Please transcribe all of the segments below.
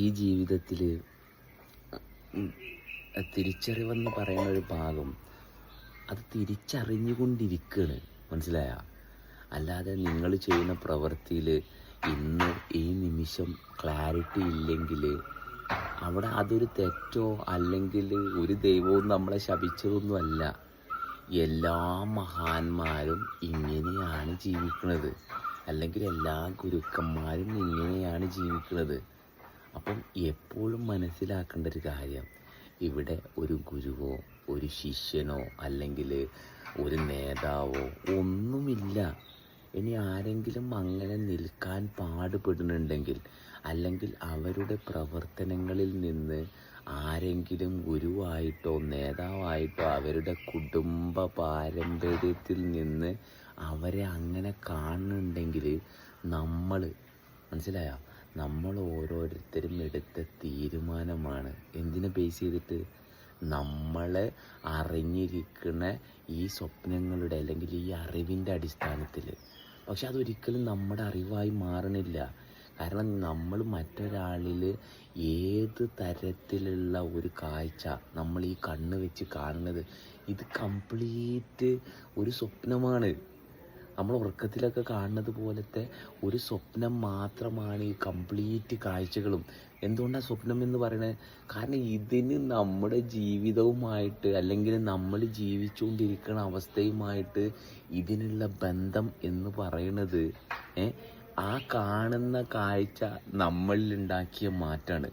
ഈ ജീവിതത്തിൽ തിരിച്ചറിവെന്ന് പറയുന്ന ഒരു ഭാഗം അത് തിരിച്ചറിഞ്ഞുകൊണ്ടിരിക്കുകയാണ് മനസ്സിലായ? അല്ലാതെ നിങ്ങൾ ചെയ്യുന്ന പ്രവൃത്തിയിൽ ഇന്ന് ഈ നിമിഷം ക്ലാരിറ്റി ഇല്ലെങ്കിൽ അവിടെ അതൊരു തെറ്റോ അല്ലെങ്കിൽ ഒരു ദൈവവും നമ്മളെ ശപിച്ചതൊന്നുമല്ല. എല്ലാ മഹാന്മാരും ഇങ്ങനെയാണ് ജീവിക്കുന്നത് അല്ലെങ്കിൽ എല്ലാ ഗുരുക്കന്മാരും ഇങ്ങനെയാണ് ജീവിക്കുന്നത് അപ്പം എപ്പോഴും മനസ്സിലാക്കേണ്ട ഒരു കാര്യം ഇവിടെ ഒരു ഗുരുവോ ഒരു ശിഷ്യനോ അല്ലെങ്കിൽ ഒരു നേതാവോ ഒന്നുമില്ല. ഇനി ആരെങ്കിലും അങ്ങനെ നിൽക്കാൻ പാടുപെടുന്നുണ്ടെങ്കിൽ അല്ലെങ്കിൽ അവരുടെ പ്രവർത്തനങ്ങളിൽ നിന്ന് ആരെങ്കിലും ഗുരുവായിട്ടോ നേതാവായിട്ടോ അവരുടെ കുടുംബ പാരമ്പര്യത്തിൽ നിന്ന് അവരെ അങ്ങനെ കാണുന്നുണ്ടെങ്കിൽ നമ്മൾ മനസ്സിലായോ? നമ്മൾ ഓരോരുത്തരും എടുത്ത തീരുമാനമാണ്. എന്തിനെ ബേസ് ചെയ്തിട്ട്? നമ്മളെ അറിഞ്ഞിരിക്കുന്ന ഈ സ്വപ്നങ്ങളുടെ അല്ലെങ്കിൽ ഈ അറിവിന്റെ അടിസ്ഥാനത്തിൽ. പക്ഷെ അതൊരിക്കലും നമ്മുടെ അറിവായി മാറണില്ല. കാരണം നമ്മൾ മറ്റൊരാളിൽ ഏത് തരത്തിലുള്ള ഒരു കാഴ്ച നമ്മൾ ഈ കണ്ണ് വെച്ച് കാണുന്നത് ഇത് കംപ്ലീറ്റ് ഒരു സ്വപ്നമാണ്. നമ്മൾ ഉറക്കത്തിലൊക്കെ കാണുന്നത് പോലത്തെ ഒരു സ്വപ്നം മാത്രമാണ് ഈ കംപ്ലീറ്റ് കാഴ്ചകളും. എന്തുകൊണ്ടാണ് സ്വപ്നം എന്ന് പറയുന്നത് കാരണം ഇതിന് നമ്മുടെ ജീവിതവുമായിട്ട് അല്ലെങ്കിൽ നമ്മൾ ജീവിച്ചുകൊണ്ടിരിക്കുന്ന അവസ്ഥയുമായിട്ട് ഇതിനുള്ള ബന്ധം എന്ന് പറയുന്നത് ആ കാണുന്ന കാഴ്ച നമ്മളിൽ ഉണ്ടാക്കിയ മാറ്റാണ്.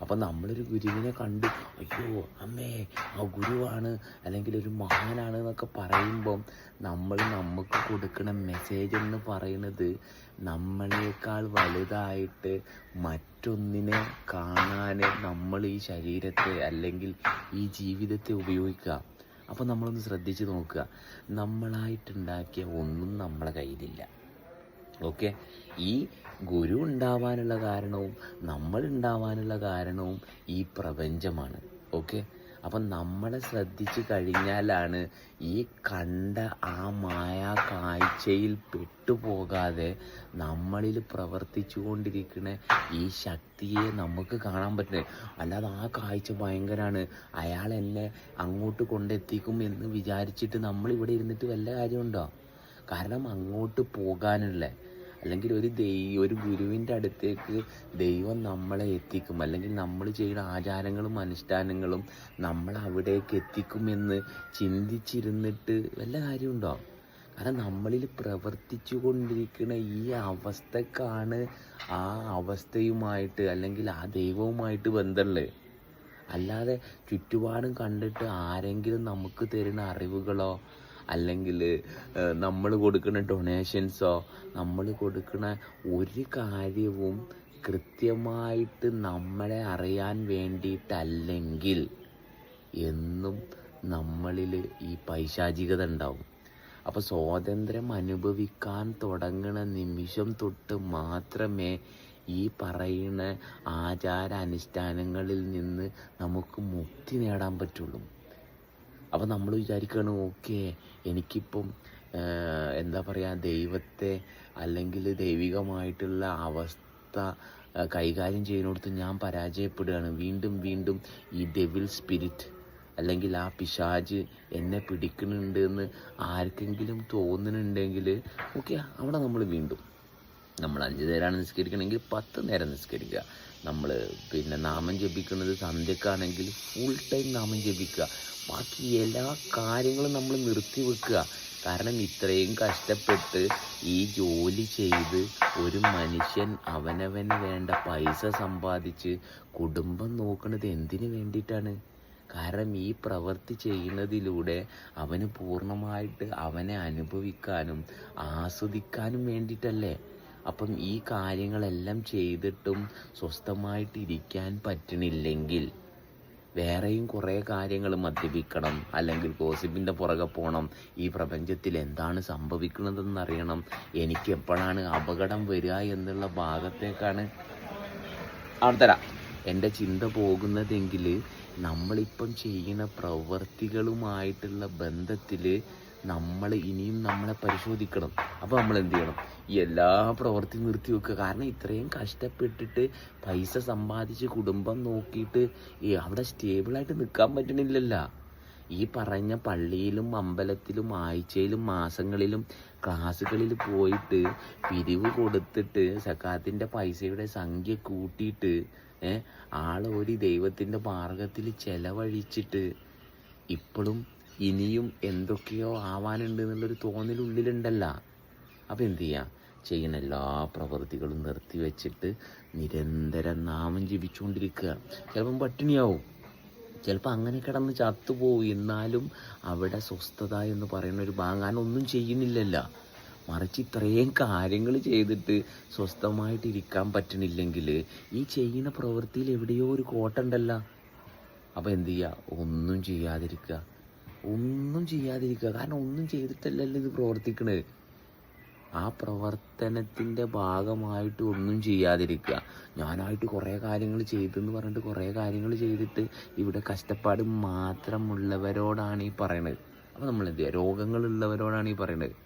അപ്പം നമ്മളൊരു ഗുരുവിനെ കണ്ടു. അയ്യോ അമ്മേ ആ ഗുരുവാണ് അല്ലെങ്കിൽ ഒരു മഹാനാണ് എന്നൊക്കെ പറയുമ്പം നമ്മൾ നമുക്ക് കൊടുക്കുന്ന മെസ്സേജ് എന്ന് പറയുന്നത് നമ്മളേക്കാൾ വലുതായിട്ട് മറ്റൊന്നിനെ കാണാൻ നമ്മൾ ഈ ശരീരത്തെ അല്ലെങ്കിൽ ഈ ജീവിതത്തെ ഉപയോഗിക്കുക. അപ്പം നമ്മളൊന്ന് ശ്രദ്ധിച്ച് നോക്കുക. നമ്മളായിട്ടുണ്ടാക്കിയ ഒന്നും നമ്മളെ കയ്യിലില്ല. ഓക്കെ ഈ ഗുരു ഉണ്ടാവാനുള്ള കാരണവും നമ്മൾ ഉണ്ടാവാനുള്ള കാരണവും ഈ പ്രപഞ്ചമാണ്. ഓക്കെ അപ്പം നമ്മളെ ശ്രദ്ധിച്ചു കഴിഞ്ഞാലാണ് ഈ കണ്ട ആ മായാ കാഴ്ചയിൽ പെട്ടുപോകാതെ നമ്മളിൽ പ്രവർത്തിച്ചു കൊണ്ടിരിക്കുന്ന ഈ ശക്തിയെ നമുക്ക് കാണാൻ പറ്റുന്നത് അല്ലാതെ ആ കാഴ്ച ഭയങ്കരമാണ് അയാൾ എന്നെ അങ്ങോട്ട് കൊണ്ടെത്തിക്കും എന്ന് വിചാരിച്ചിട്ട് നമ്മൾ ഇവിടെ ഇരുന്നിട്ട് വല്ല കാര്യമുണ്ടോ? കാരണം അങ്ങോട്ട് പോകാനുള്ള അല്ലെങ്കിൽ ഒരു ദൈവ ഒരു ഗുരുവിന്റെ അടുത്തേക്ക് ദൈവം നമ്മളെ എത്തിക്കും. അല്ലെങ്കിൽ നമ്മൾ ചെയ്യുന്ന ആചാരങ്ങളും അനുഷ്ഠാനങ്ങളും നമ്മൾ അവിടേക്ക് എത്തിക്കുമെന്ന് ചിന്തിച്ചിരുന്നിട്ട് വല്ല കാര്യമുണ്ടോ? കാരണം നമ്മളിൽ പ്രവർത്തിച്ചു കൊണ്ടിരിക്കുന്ന ഈ അവസ്ഥക്കാണ് ആ അവസ്ഥയുമായിട്ട് അല്ലെങ്കിൽ ആ ദൈവവുമായിട്ട് ബന്ധമുള്ളത് അല്ലാതെ ചുറ്റുപാടും കണ്ടിട്ട് ആരെങ്കിലും നമുക്ക് തരുന്ന അറിവുകളോ അല്ലെങ്കിൽ നമ്മൾ കൊടുക്കുന്ന ഡൊണേഷൻസോ നമ്മൾ കൊടുക്കുന്ന ഒരു കാര്യവും കൃത്യമായിട്ട് നമ്മളെ അറിയാൻ വേണ്ടിയിട്ടല്ലെങ്കിൽ എന്നും നമ്മളിൽ ഈ പൈശാചികത ഉണ്ടാവും. അപ്പോൾ സ്വാതന്ത്ര്യം അനുഭവിക്കാൻ തുടങ്ങുന്ന നിമിഷം തൊട്ട് മാത്രമേ ഈ പറയുന്ന ആചാര അനുഷ്ഠാനങ്ങളിൽ നിന്ന് നമുക്ക് മുക്തി നേടാൻ പറ്റുള്ളൂ. അപ്പോൾ നമ്മൾ വിചാരിക്കുകയാണ് ഓക്കെ എനിക്കിപ്പം എന്താ പറയുക ദൈവത്തെ അല്ലെങ്കിൽ ദൈവികമായിട്ടുള്ള അവസ്ഥ കൈകാര്യം ചെയ്യുന്നിടത്ത് ഞാൻ പരാജയപ്പെടുകയാണ്. വീണ്ടും വീണ്ടും ഈ ഡെവിൽ സ്പിരിറ്റ് അല്ലെങ്കിൽ ആ പിശാജ് എന്നെ പിടിക്കുന്നുണ്ട് എന്ന് ആർക്കെങ്കിലും തോന്നുന്നുണ്ടെങ്കിൽ ഓക്കെ അവിടെ നമ്മൾ വീണ്ടും നമ്മൾ അഞ്ച് നേരമാണ് നിസ്കരിക്കണമെങ്കിൽ പത്ത് നേരം നിസ്കരിക്കുക. നമ്മൾ പിന്നെ നാമം ജപിക്കുന്നത് സന്ധ്യക്കാണെങ്കിൽ ഫുൾ ടൈം നാമം ജപിക്കുക. ബാക്കി എല്ലാ കാര്യങ്ങളും നമ്മൾ നിർത്തി വെക്കുക. കാരണം ഇത്രയും കഷ്ടപ്പെട്ട് ഈ ജോലി ചെയ്ത് ഒരു മനുഷ്യൻ അവനവന് വേണ്ട പൈസ സമ്പാദിച്ച് കുടുംബം നോക്കുന്നത് എന്തിനു വേണ്ടിയിട്ടാണ്? കാരണം ഈ പ്രവൃത്തി ചെയ്യുന്നതിലൂടെ അവന് പൂർണമായിട്ട് അവനെ അനുഭവിക്കാനും ആസ്വദിക്കാനും വേണ്ടിയിട്ടല്ലേ? അപ്പം ഈ കാര്യങ്ങളെല്ലാം ചെയ്തിട്ടും സ്വസ്ഥമായിട്ടിരിക്കാൻ പറ്റണില്ലെങ്കിൽ വേറെയും കുറേ കാര്യങ്ങൾ മദ്യപിക്കണം അല്ലെങ്കിൽ ഗോസിപ്പിന്റെ പുറകെ പോകണം ഈ പ്രപഞ്ചത്തിൽ എന്താണ് സംഭവിക്കുന്നതെന്ന് അറിയണം എനിക്ക് എപ്പോഴാണ് അപകടം വരിക എന്നുള്ള ഭാഗത്തേക്കാണ്. അവിടെ തരാം എന്റെ ചിന്ത പോകുന്നതെങ്കിൽ നമ്മളിപ്പം ചെയ്യുന്ന പ്രവൃത്തികളുമായിട്ടുള്ള ബന്ധത്തിൽ നമ്മൾ ഇനിയും നമ്മളെ പരിശോധിക്കണം. അപ്പോൾ നമ്മൾ എന്ത് ചെയ്യണം? എല്ലാ പ്രവൃത്തി നിർത്തി വെക്കുക. കാരണം ഇത്രയും കഷ്ടപ്പെട്ടിട്ട് പൈസ സമ്പാദിച്ച് കുടുംബം നോക്കിയിട്ട് ഈ അവിടെ സ്റ്റേബിളായിട്ട് നിൽക്കാൻ പറ്റണില്ലല്ലോ. ഈ പറഞ്ഞ പള്ളിയിലും അമ്പലത്തിലും ആഴ്ചയിലും മാസങ്ങളിലും ക്ലാസ്സുകളിൽ പോയിട്ട് പിരിവ് കൊടുത്തിട്ട് സക്കാത്തിന്റെ പൈസയുടെ സംഖ്യ കൂട്ടിയിട്ട് ഏഹ് ആളെ ഒരു ദൈവത്തിന്റെ മാർഗത്തിൽ ചെലവഴിച്ചിട്ട് ഇപ്പോഴും ഇനിയും എന്തൊക്കെയോ ആവാനുണ്ട് എന്നുള്ളൊരു തോന്നലുള്ളിലുണ്ടല്ല അപ്പം എന്ത് ചെയ്യാം? ചെയ്യുന്ന എല്ലാ പ്രവൃത്തികളും നിർത്തിവെച്ചിട്ട് നിരന്തരം നാമം ജപിച്ചുകൊണ്ടിരിക്കുക ചിലപ്പം പട്ടിണിയാവും. ചിലപ്പോൾ അങ്ങനെ കിടന്ന് ചത്തുപോകും എന്നാലും അവിടെ സ്വസ്ഥത എന്ന് പറയുന്ന ഒരു ഭാഗം ഒന്നും ചെയ്യുന്നില്ലല്ല. മറിച്ച് ഇത്രയും കാര്യങ്ങൾ ചെയ്തിട്ട് സ്വസ്ഥമായിട്ട് ഇരിക്കാൻ പറ്റണില്ലെങ്കിൽ ഈ ചെയ്യുന്ന പ്രവൃത്തിയിൽ എവിടെയോ ഒരു കോട്ടുണ്ടല്ലോ അപ്പോൾ എന്ത് ചെയ്യുക ഒന്നും ചെയ്യാതിരിക്കുക. ഒന്നും ചെയ്യാതിരിക്കുക. കാരണം ഒന്നും ചെയ്തിട്ടല്ലല്ലോ ഇത് പ്രവർത്തിക്കണത്. ആ പ്രവർത്തനത്തിന്റെ ഭാഗമായിട്ട് ഒന്നും ചെയ്യാതിരിക്കുക. ഞാനായിട്ട് കുറേ കാര്യങ്ങൾ ചെയ്തെന്ന് പറഞ്ഞിട്ട് കുറേ കാര്യങ്ങൾ ചെയ്തിട്ട് ഇവിടെ കഷ്ടപ്പാട് മാത്രമുള്ളവരോടാണ് ഈ പറയണത്. അപ്പോൾ നമ്മൾ എന്ത് ചെയ്യുക രോഗങ്ങളുള്ളവരോടാണ് ഈ പറയണത്.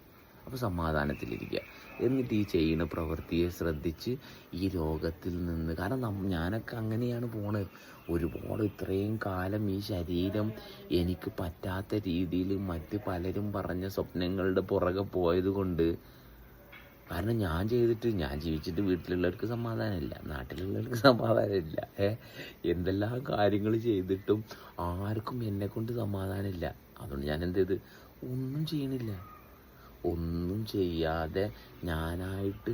അപ്പോൾ സമാധാനത്തിലിരിക്കുക എന്നിട്ട് ഈ ചെയ്യുന്ന പ്രവൃത്തിയെ ശ്രദ്ധിച്ച് ഈ രോഗത്തിൽ നിന്ന് കാരണം ഞാനൊക്കെ അങ്ങനെയാണ് പോണത്. ഒരുപാട് ഇത്രയും കാലം ഈ ശരീരം എനിക്ക് പറ്റാത്ത രീതിയിൽ മറ്റ് പലരും പറഞ്ഞ സ്വപ്നങ്ങളുടെ പുറകെ പോയത് കൊണ്ട് കാരണം ഞാൻ ചെയ്തിട്ട് ഞാൻ ജീവിച്ചിട്ട് വീട്ടിലുള്ളവർക്ക് സമാധാനമില്ല നാട്ടിലുള്ളവർക്ക് സമാധാനമില്ല. ഏ? എന്തെല്ലാം കാര്യങ്ങൾ ചെയ്തിട്ടും ആർക്കും എന്നെ കൊണ്ട് സമാധാനമില്ല. അതുകൊണ്ട് ഞാൻ എന്ത് ചെയ്ത്? ഒന്നും ചെയ്യണില്ല. ഒന്നും ചെയ്യാതെ ഞാനായിട്ട്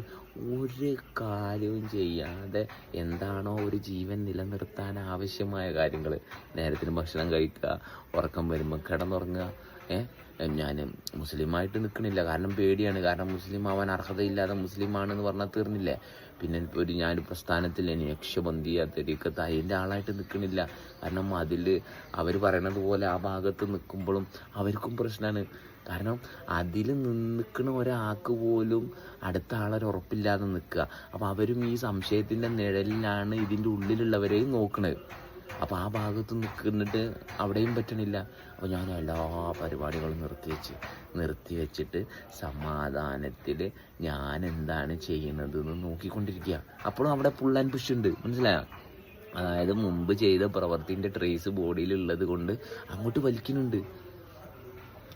ഒരു കാര്യവും ചെയ്യാതെ എന്താണോ ഒരു ജീവൻ നിലനിർത്താൻ ആവശ്യമായ കാര്യങ്ങൾ. നേരത്തിന് ഭക്ഷണം കഴിക്കുക ഉറക്കം വരുമ്പോൾ കിടന്നുറങ്ങുക ഏഹ് ഞാൻ മുസ്ലിമായിട്ട് നിൽക്കണില്ല. കാരണം പേടിയാണ്. കാരണം മുസ്ലിം ആവാൻ അർഹതയില്ലാതെ മുസ്ലിമാണെന്ന് പറഞ്ഞാൽ തീർന്നില്ലേ? പിന്നെ ഒരു ഞാൻ പ്രസ്ഥാനത്തിൽ ഇനി യക്ഷബന്ധിയ തെരീക്കത്ത് അതിന്റെ ആളായിട്ട് നിൽക്കണില്ല. കാരണം അതിൽ അവർ പറയണത് പോലെ ആ ഭാഗത്ത് നിൽക്കുമ്പോഴും അവർക്കും പ്രശ്നമാണ്. കാരണം അതിൽ നിൽക്കുന്ന ഒരാൾക്ക് പോലും അടുത്ത ആളൊരു ഉറപ്പില്ലാതെ നിൽക്കുക. അപ്പോൾ അവരും ഈ സംശയത്തിന്റെ നിഴലിലാണ് ഇതിന്റെ ഉള്ളിലുള്ളവരെയും നോക്കുന്നത് അപ്പോൾ ആ ഭാഗത്ത് നിൽക്കുന്നിട്ട് അവിടെയും പറ്റണില്ല. അപ്പോൾ ഞാൻ എല്ലാ പരിപാടികളും നിർത്തി വെച്ച് നിർത്തി വെച്ചിട്ട് സമാധാനത്തിൽ ഞാൻ എന്താണ് ചെയ്യുന്നത് എന്ന് നോക്കിക്കൊണ്ടിരിക്കുക. അപ്പോഴും അവിടെ ആൻഡ് പുഷ് ഉണ്ട്. മനസ്സിലായോ? അതായത് മുമ്പ് ചെയ്ത പ്രവൃത്തിന്റെ ട്രേസ് ബോഡിയിലുള്ളത് കൊണ്ട് അങ്ങോട്ട് വലിക്കുന്നുണ്ട്.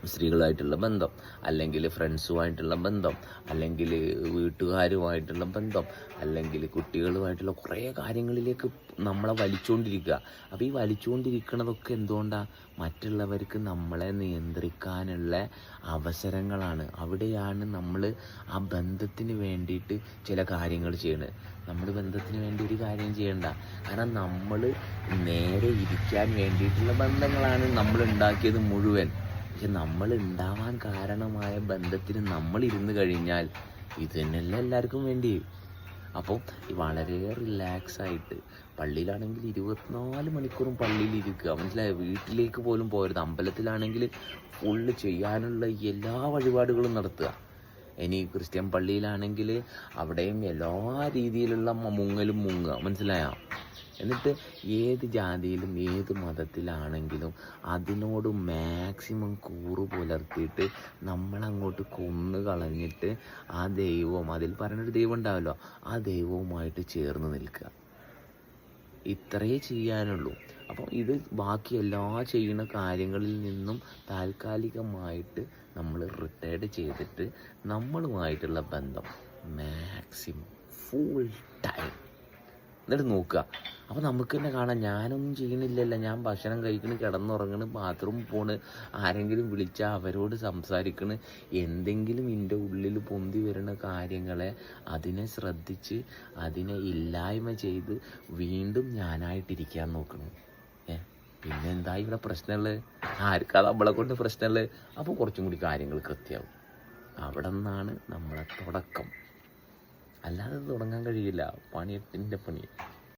സ്ത്രീകളുമായിട്ടുള്ള ബന്ധം അല്ലെങ്കിൽ ഫ്രണ്ട്സുമായിട്ടുള്ള ബന്ധം അല്ലെങ്കിൽ വീട്ടുകാരുമായിട്ടുള്ള ബന്ധം അല്ലെങ്കിൽ കുട്ടികളുമായിട്ടുള്ള കുറേ കാര്യങ്ങളിലേക്ക് നമ്മളെ വലിച്ചുകൊണ്ടിരിക്കുക അപ്പോൾ ഈ വലിച്ചുകൊണ്ടിരിക്കണതൊക്കെ എന്തുകൊണ്ടാണ് മറ്റുള്ളവർക്ക് നമ്മളെ നിയന്ത്രിക്കാനുള്ള അവസരങ്ങളാണ്. അവിടെയാണ് നമ്മൾ ആ ബന്ധത്തിന് വേണ്ടിയിട്ട് ചില കാര്യങ്ങൾ ചെയ്യുന്നത് നമ്മൾ ബന്ധത്തിന് വേണ്ടി ഒരു കാര്യം ചെയ്യണ്ട. കാരണം നമ്മൾ നേരെ ഇരിക്കാൻ വേണ്ടിയിട്ടുള്ള ബന്ധങ്ങളാണ് നമ്മൾ ഉണ്ടാക്കിയത് മുഴുവൻ. പക്ഷെ നമ്മൾ ഉണ്ടാവാൻ കാരണമായ ബന്ധത്തിന് നമ്മൾ ഇരുന്ന് കഴിഞ്ഞാൽ ഇത് തന്നെയല്ല എല്ലാവർക്കും വേണ്ടി. അപ്പോൾ വളരെ റിലാക്സ് ആയിട്ട് പള്ളിയിലാണെങ്കിൽ ഇരുപത്തിനാല് മണിക്കൂറും പള്ളിയിൽ ഇരിക്കുക മനസ്സിലായ? വീട്ടിലേക്ക് പോലും പോരുത് അമ്പലത്തിലാണെങ്കിൽ ഫുള്ള് ചെയ്യാനുള്ള എല്ലാ വഴിപാടുകളും നടത്തുക. ഇനി ക്രിസ്ത്യൻ പള്ളിയിലാണെങ്കിൽ അവിടെയും എല്ലാ രീതിയിലുള്ള മുങ്ങലും മുങ്ങുക. മനസ്സിലായോ? എന്നിട്ട് ഏത് ജാതിയിലും ഏത് മതത്തിലാണെങ്കിലും അതിനോട് മാക്സിമം കൂറ് പുലർത്തിയിട്ട് നമ്മളങ്ങോട്ട് കൊന്നു കളഞ്ഞിട്ട് ആ ദൈവവും അതിൽ പറഞ്ഞൊരു ദൈവം ഉണ്ടാവല്ലോ ആ ദൈവവുമായിട്ട് ചേർന്ന് നിൽക്കുക. ഇത്രയേ ചെയ്യാനുള്ളൂ. അപ്പോൾ ഇത് ബാക്കി എല്ലാ ചെയ്യുന്ന കാര്യങ്ങളിൽ നിന്നും താൽക്കാലികമായിട്ട് നമ്മൾ റിട്ടയർഡ് ചെയ്തിട്ട് നമ്മളുമായിട്ടുള്ള ബന്ധം മാക്സിമം ഫുൾ ടൈം എന്നിട്ട് നോക്കുക. അപ്പോൾ നമുക്ക് തന്നെ കാണാം. ഞാനൊന്നും ചെയ്യണില്ലല്ലോ. ഞാൻ ഭക്ഷണം കഴിക്കണ് കിടന്നുറങ്ങണ് ബാത്റൂം പോണ് ആരെങ്കിലും വിളിച്ചാൽ അവരോട് സംസാരിക്കണ്. എന്തെങ്കിലും എന്റെ ഉള്ളിൽ പൊന്തി വരുന്ന കാര്യങ്ങളെ അതിനെ ശ്രദ്ധിച്ച് അതിനെ ഇല്ലായ്മ ചെയ്ത് വീണ്ടും ഞാനായിട്ടിരിക്കാൻ നോക്കണം. ഏ? പിന്നെ എന്താ ഇവിടെ പ്രശ്നമുള്ളത് ആർക്കാ നമ്മളെ കൊണ്ട് പ്രശ്നമുള്ളത് അപ്പോൾ കുറച്ചും കൂടി കാര്യങ്ങൾ കൃത്യമാവും അവിടെ നിന്നാണ് നമ്മളെ തുടക്കം. അല്ലാതെ തുടങ്ങാൻ കഴിയില്ല. പണിയെട്ടിന്റെ പണി.